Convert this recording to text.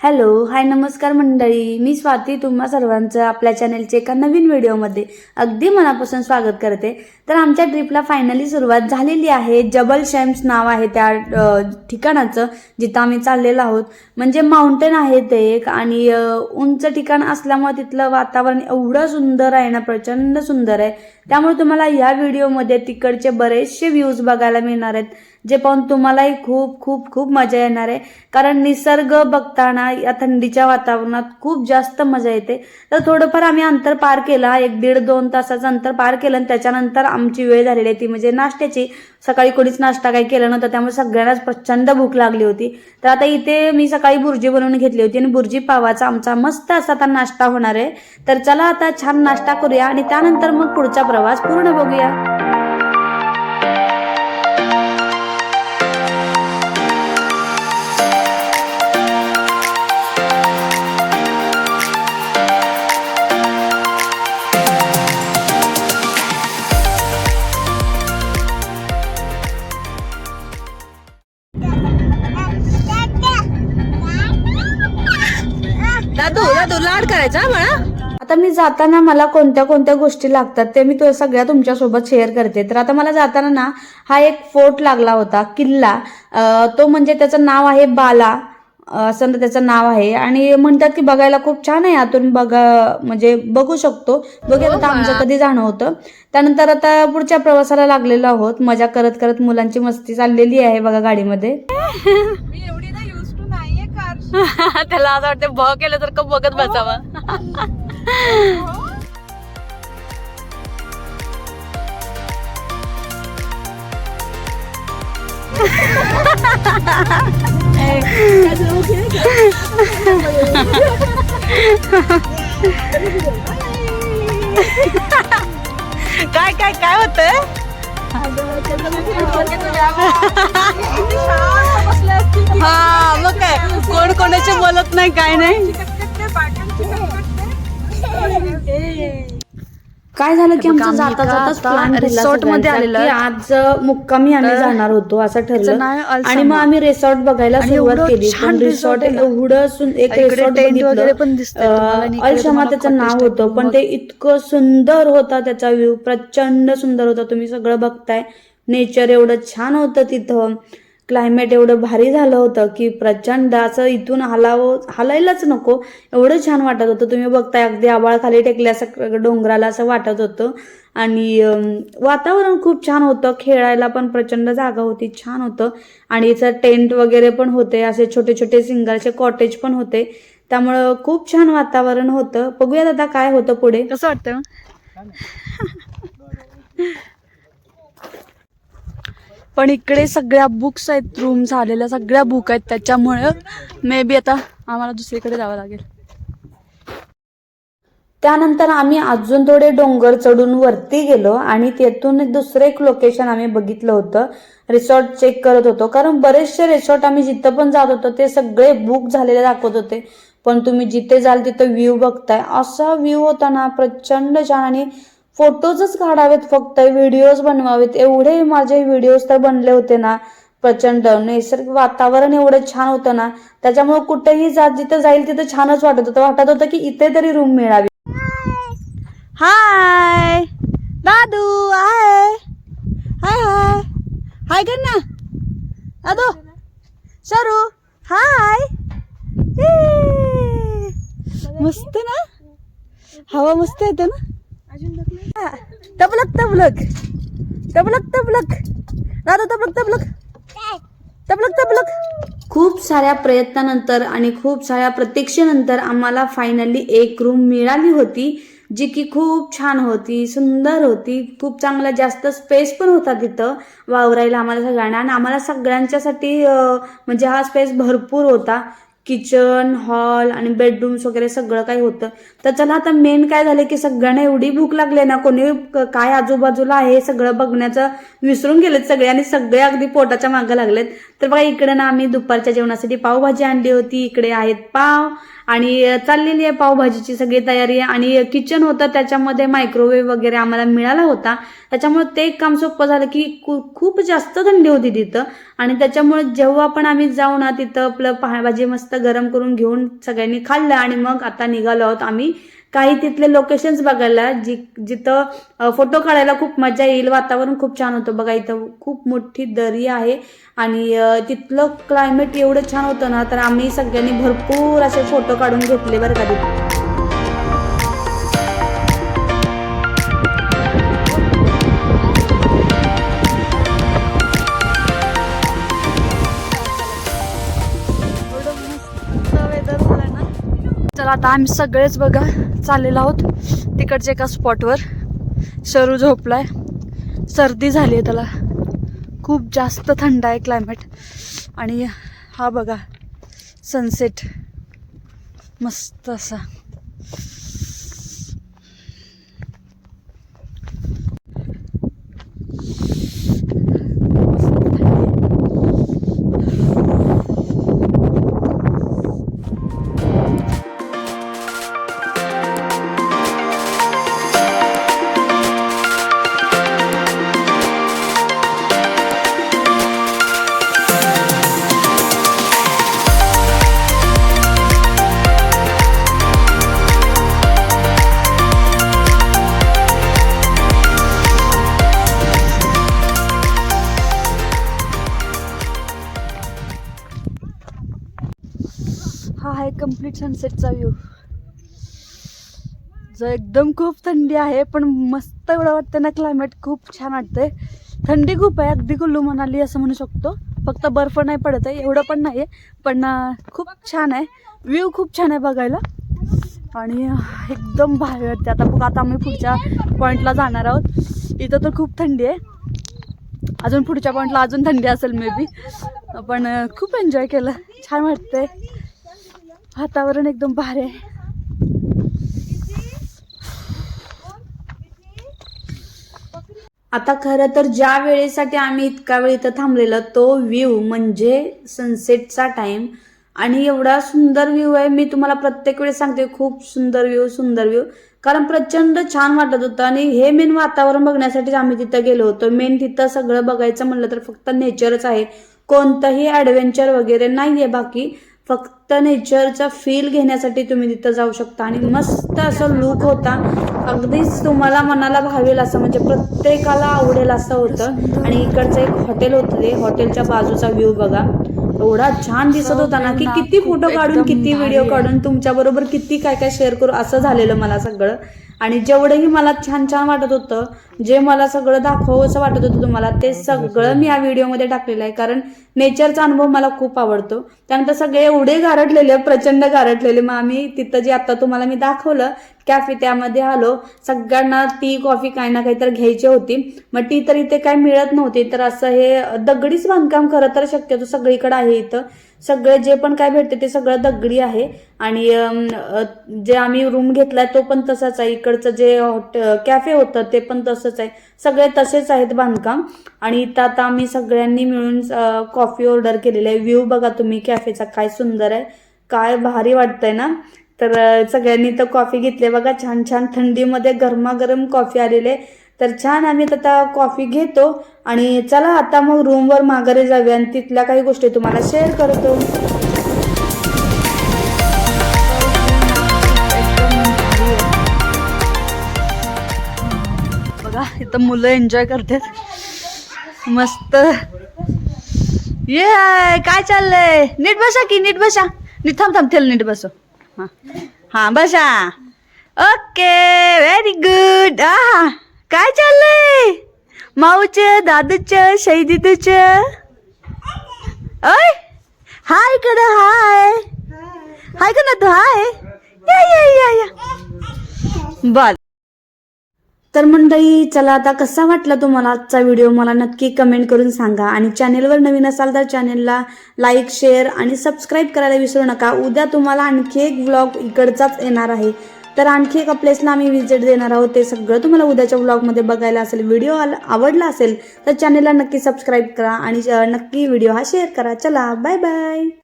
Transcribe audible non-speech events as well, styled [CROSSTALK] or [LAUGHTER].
Hello hi नमस्कार मंडळी. मी स्वाती तुम्हा सर्वांचं आपल्या चॅनलचे एका नवीन व्हिडिओमध्ये अगदी मनापासून स्वागत करते. तर आमच्या ट्रिपला फायनली सुरुवात झालेली आहे. जबल शेम्स नाव आहे त्या ठिकाणाचं जिथं आम्ही चाललेलो आहोत. म्हणजे माउंटेन आहे ते एक आणि उंच ठिकाण असल्यामुळे तिथलं वातावरण एवढं सुंदर आहे ना प्रचंड सुंदर आहे. त्यामुळे तुम्हाला या व्हिडिओमध्ये तिकडचे बरेचसे व्ह्यूज बघायला मिळणार आहेत. जे पाहून तुम्हालाही खूप खूप खूप मजा येणार आहे. कारण निसर्ग बघताना या थंडीच्या वातावरणात खूप जास्त मजा येते. तर थोडंफार आम्ही अंतर पार केला. एक दीड दोन तासाचं अंतर पार केलं आणि त्याच्यानंतर आमची वेळ झालेली आहे ती म्हणजे नाश्त्याची. सकाळी कोणीच नाश्ता काही केला नव्हता. त्यामुळे सगळ्यांनाच प्रचंड भूक लागली होती. तर आता इथे मी सकाळी बुर्जी बनवून घेतली होती आणि बुर्जी पावाचा आमचा मस्त असा आता नाश्ता होणार आहे. तर चला आता छान नाश्ता करूया आणि त्यानंतर मग पुढचा प्रवास पूर्ण बघूया. दादू दादू लाड करायचा हा बाळा. आता मी जाताना मला कोणत्या कोणत्या गोष्टी लागतात ते मी तो सगळ्या तुमच्यासोबत शेअर करते. तर आता मला जाताना ना हा एक फोर्ट लागला होता किल्ला. तो म्हणजे त्याचं नाव आहे बाला. असं त्याचं नाव आहे. आणि म्हणतात की बघायला खूप छान आहे आतून बघा म्हणजे बघू शकतो. बघूया आता आमचं कधी जाणं होतं त्यानंतर आता पुढच्या प्रवासाला लागलेलो आहोत. मजा करत करत मुलांची मस्ती चाललेली आहे बघा गाडीमध्ये [LAUGHS] मी एवढी ना युज टू नाहीये कार [LAUGHS] त्याला असं वाटतं भ केलं तर बघत बसावा. काय काय काय होतंय? हा. काय कोण कोणाचे बोलत नाही काय नाही. काय झालं की आमचं जाता प्लॅन resort मध्ये आलेलो. आज मुक्कामी आम्ही जाणार होतो असं ठरलं. आणि मग. आम्ही रिसॉर्ट बघायला सुरुवात केली. छान पण रिसॉर्ट. एवढं सुन- एक रिसॉर्ट tent वगैरे पण दिसतंय तुम्हाला आणि इकडे अलशमा त्याचं नाव होतं पण ते इतकं सुंदर होता त्याचा व्ह्यू प्रचंड सुंदर होता. तुम्ही सगळं बघताय. नेचर एवढं छान होतं तिथं. क्लायमेट एवढं भारी झालं होतं की प्रचंड असं इथून हलावं हलायलाच नको. एवढं छान वाटत होतं. तुम्ही बघताय अगदी आबाळ खाली टेकल्यासारखं डोंगराला असं वाटत होतं. आणि वातावरण खूप छान होतं. खेळायला पण प्रचंड जागा होती. छान होतं. आणि इथं टेंट वगैरे पण होते. असे छोटे छोटे सिंगलचे कॉटेज पण होते. त्यामुळं खूप छान वातावरण होतं. बघूयात आता काय होतं पुढे. कसं वाटतं? पण इकडे सगळ्या बुक्स आहेत रूम झालेल्या सगळ्या बुक आहेत. त्याच्यामुळे मे बी आता आम्हाला दुसरीकडे जावं लागेल. त्यानंतर आम्ही अजून थोडे डोंगर चढून वरती गेलो आणि तेथून दुसरं एक लोकेशन आम्ही बघितलं होतं. रिसॉर्ट चेक करत होतो. कारण बरेचसे रिसॉर्ट आम्ही जिथं पण जात होतो ते सगळे बुक झालेले दाखवत होते. पण तुम्ही जिथे जाल तिथं व्ह्यू बघताय. असा व्ह्यू होता ना प्रचंड छान आणि फोटोजच काढावेत फक्त व्हिडिओज बनवावेत. एवढे माझे व्हिडिओज तर बनले होते ना. प्रचंड नैसर्गिक वातावरण एवढं छान होतं ना. त्याच्यामुळे कुठेही जा जिथं जाईल तिथं छानच वाटत होतं. वाटत होतं की इथे तरी रूम मिळावी. हाय दादू हाय हाय हाय हाय कर ना दादू सरू हाय मस्त ना हवा मस्त येते ना हा, तबलक तबलक. तबलक तबलक. दादू तबलक तबलक. तबलक तबलक. खूप साऱ्या प्रयत्नानंतर आणि खूप साऱ्या प्रतीक्षेनंतर आम्हाला फायनली एक रूम मिळाली होती जी की खूप छान होती सुंदर होती. खूप चांगला जास्त स्पेस पण होता तिथं वावरायला आम्हाला सगळ्यांना. आणि आम्हाला सगळ्यांच्यासाठी म्हणजे हा स्पेस भरपूर होता. किचन हॉल आणि बेडरूम्स वगैरे सगळं काही होतं. तर चला आता मेन काय झालं की सगळ्यांना एवढी भूक लागली ना कोणी काय आजूबाजूला आहे हे सगळं बघण्याचं विसरून गेलेत सगळे आणि सगळे अगदी पोटाच्या मागं लागलेत. तर बघा इकडे ना आम्ही दुपारच्या जेवणासाठी पावभाजी आणली होती इकडे आहेत पाव आणि चाललेली आहे पावभाजीची सगळी तयारी आणि किचन होतं त्याच्यामध्ये मायक्रोवेव्ह वगैरे आम्हाला मिळाला होता. त्याच्यामुळे ते एक काम सोपं झालं की खूप जास्त थंडी होती तिथं आणि त्याच्यामुळे जेव्हा पण आम्ही जाऊ ना तिथं आपलं पावभाजी मस्त गरम करून घेऊन सगळ्यांनी खाल्लं आणि मग आता निघालो आहोत आम्ही काही तिथले लोकेशन्स बघायला जी जिथं फोटो काढायला खूप मजा येईल वातावरण खूप छान होतं. बघा इथं खूप मोठी दरी आहे आणि तिथलं क्लायमेट एवढं छान होतं ना तर आम्ही सगळ्यांनी भरपूर असे फोटो काढून घेतले बरं का तिथे. चला आता आम्ही सगळेच बघा चाललेलो आहोत तिकडच्या एका स्पॉटवर शरू झोपलाय. सर्दी झाली आहे त्याला. खूप जास्त थंड आहे क्लायमेट आणि हा बघा सनसेट मस्त असा. कंप्लीट सनसेटचा व्ह्यू जो एकदम खूप थंडी आहे पण मस्त एवढं वाटतं ना क्लायमेट खूप छान वाटतंय. थंडी खूप आहे अगदी कुल्लू मनाली असं म्हणू शकतो. फक्त बर्फ नाही पडत आहे एवढं पण नाही आहे पण खूप छान आहे. व्ह्यू खूप छान आहे बघायला. आणि एकदम भारी वाटते आता बघ आता आम्ही पुढच्या पॉईंटला जाणार आहोत. इथं तर खूप थंडी आहे. अजून पुढच्या पॉईंटला अजून थंडी असेल मे बी पण खूप एन्जॉय केलं. छान वाटतंय. वातावरण एकदम भारी आहे. आता खरं तर ज्या वेळेसाठी आम्ही इतका वेळ इथं थांबलेलो तो व्ह्यू म्हणजे सनसेटचा टाइम आणि एवढा सुंदर व्ह्यू आहे मी तुम्हाला प्रत्येक वेळेस सांगते खूप सुंदर व्ह्यू सुंदर व्ह्यू कारण प्रचंड छान वाटत होतं आणि हे मेन वातावरण बघण्यासाठीच आम्ही तिथं गेलो होतो. मेन तिथं सगळं बघायचं म्हणलं तर फक्त नेचरच आहे. कोणतंही ॲडव्हेंचर वगैरे नाहीये बाकी. फक्त नेचरचा फील घेण्यासाठी तुम्ही तिथं जाऊ शकता. आणि मस्त असं लुक होता. अगदीच तुम्हाला मनाला भावेल असं म्हणजे प्रत्येकाला आवडेल असं होतं. आणि इकडचं एक हॉटेल होतं ते. हॉटेलच्या बाजूचा व्ह्यू बघा. एवढा छान दिसत होता ना की किती फोटो काढून किती व्हिडिओ काढून तुमच्या बरोबर किती काय काय शेअर करू असं झालेलं मला सगळं. आणि जेवढंही मला छान छान वाटत होतं जे मला सगळं दाखवावं असं वाटत होतं तुम्हाला ते सगळं मी या व्हिडिओमध्ये टाकलेलं आहे. कारण नेचरचा अनुभव मला खूप आवडतो. त्यानंतर सगळे एवढे गारटलेले प्रचंड गारटलेले मग आम्ही तिथं जे आता तुम्हाला मी दाखवलं कॅफे त्यामध्ये आलो सगळ्यांना टी कॉफी काही ना काही तर घ्यायची होती. मग टी तर इथे काही मिळत नव्हती. तर असं हे दगडीच बांधकाम खरं तर शक्यतो सगळीकडे आहे इथं. सगळं जे पण काय भेटते ते सगळं दगडी आहे. आणि जे आम्ही रूम घेतलाय तो पण तसाच आहे. इकडचं जे हॉट कॅफे होतं ते पण तसंच आहे. सगळे तसेच आहेत बांधकाम. आणि इथं आता आम्ही सगळ्यांनी मिळून कॉफी ऑर्डर केलेली आहे. व्ह्यू बघा तुम्ही कॅफेचा काय सुंदर आहे. काय भारी वाटतंय ना? तर सगळ्यांनी तर कॉफी घेतली बघा छान छान थंडीमध्ये गरमागरम कॉफी आलेले तर छान आम्ही आता कॉफी घेतो आणि चला आता मग रूमवर माघारी जाऊया आणि तिथल्या काही गोष्टी तुम्हाला शेअर करतो. बघा इथं मुलं एन्जॉय करतात. मस्त. ये काय चाललंय? नीट बसा की नीट बसा. नीट थांब थांब नीट बसो हा. हा बसा. ओके व्हेरी गुड हा काय चाललंय? माऊच दादूच शैदीदूच अय हाय इकडं हाय. हाय का ना तू हाय? या या या या. बर. तर मंडळी चला आता कसा वाटला तुम्हाला आजचा व्हिडिओ? मला नक्की कमेंट करून सांगा. आणि चॅनेलवर नवीन असाल तर चॅनेलला लाईक शेअर आणि सबस्क्राईब करायला विसरू नका. उद्या तुम्हाला आणखी एक व्लॉग इकडचाच येणार आहे. तर आणखी एका प्लेसला आम्ही व्हिजिट देणार आहोत ते सगळं तुम्हाला उद्याच्या व्लॉगमध्ये बघायला असेल व्हिडिओ आवडला असेल तर चॅनेलला नक्की सबस्क्राईब करा आणि नक्की व्हिडिओ हा शेअर करा. चला बाय बाय